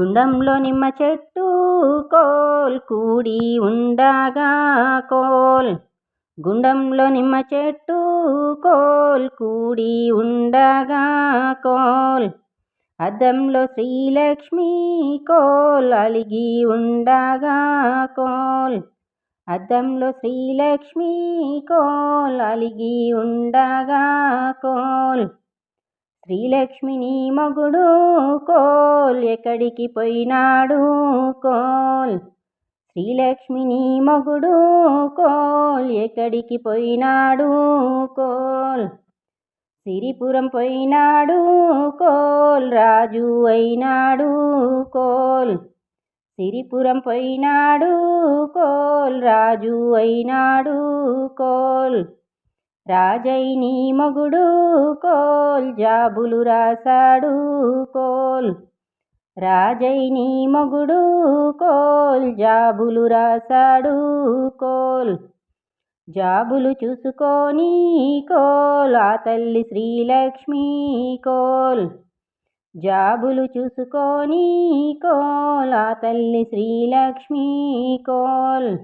గుండంలో నిమ్మ చెట్టు కోల్ కూడి ఉండగా కోల్. గుండంలో నిమ్మ చెట్టు కోల్ కూడి ఉండగా కోల్. అద్దంలో శ్రీలక్ష్మి కోల్ అలిగి ఉండగా కోల్. అద్దంలో శ్రీలక్ష్మి కోల్ అలిగి ఉండగా కోల్. శ్రీలక్ష్మిని మగుడు కోల్ ఎక్కడికి పోయినాడు కోల్? శ్రీలక్ష్మిని మగుడు కోల్ ఎక్కడికి పోయినాడు కోల్? సిరిపురం పోయినాడు కోల్ రాజు అయినాడు కోల్? సిరిపురం పోయినాడు కోల్ రాజు అయినాడు కోల్? రాజైని మగుడు కోల్ జాబులు రాశాడు కోల్. రాజైని మగుడు కోల్ జాబులు రాశాడు కోల్. జాబులు చూసుకొని కోల్ ఆ తల్లి శ్రీలక్ష్మి కోల్. జాబులు చూసుకొని కోల్ ఆ తల్లి శ్రీలక్ష్మి కోల్.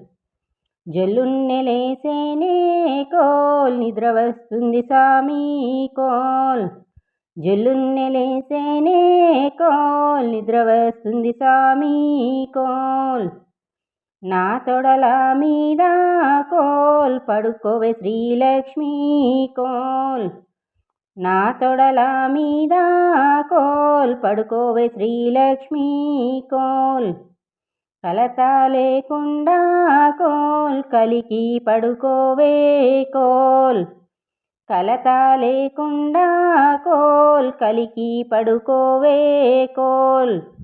జల్లున్నెలేసేనే కోల్ నిద్ర వస్తుంది స్వామి కోల్ జల్లున్నెలేసేనే కోల్ నిద్ర వస్తుంది స్వామి కోల్. నా తొడల మీద కోల్ పడుకోవే శ్రీలక్ష్మి కోల్. నా తొడల మీద కోల్ పడుకోవే శ్రీలక్ష్మి కోల్. కలత లేకుండా కోల్ కోల్ కలికి పడుకోవే కోల్. కలత లేకుండా కోల్ కలికి పడుకోవే కోల్.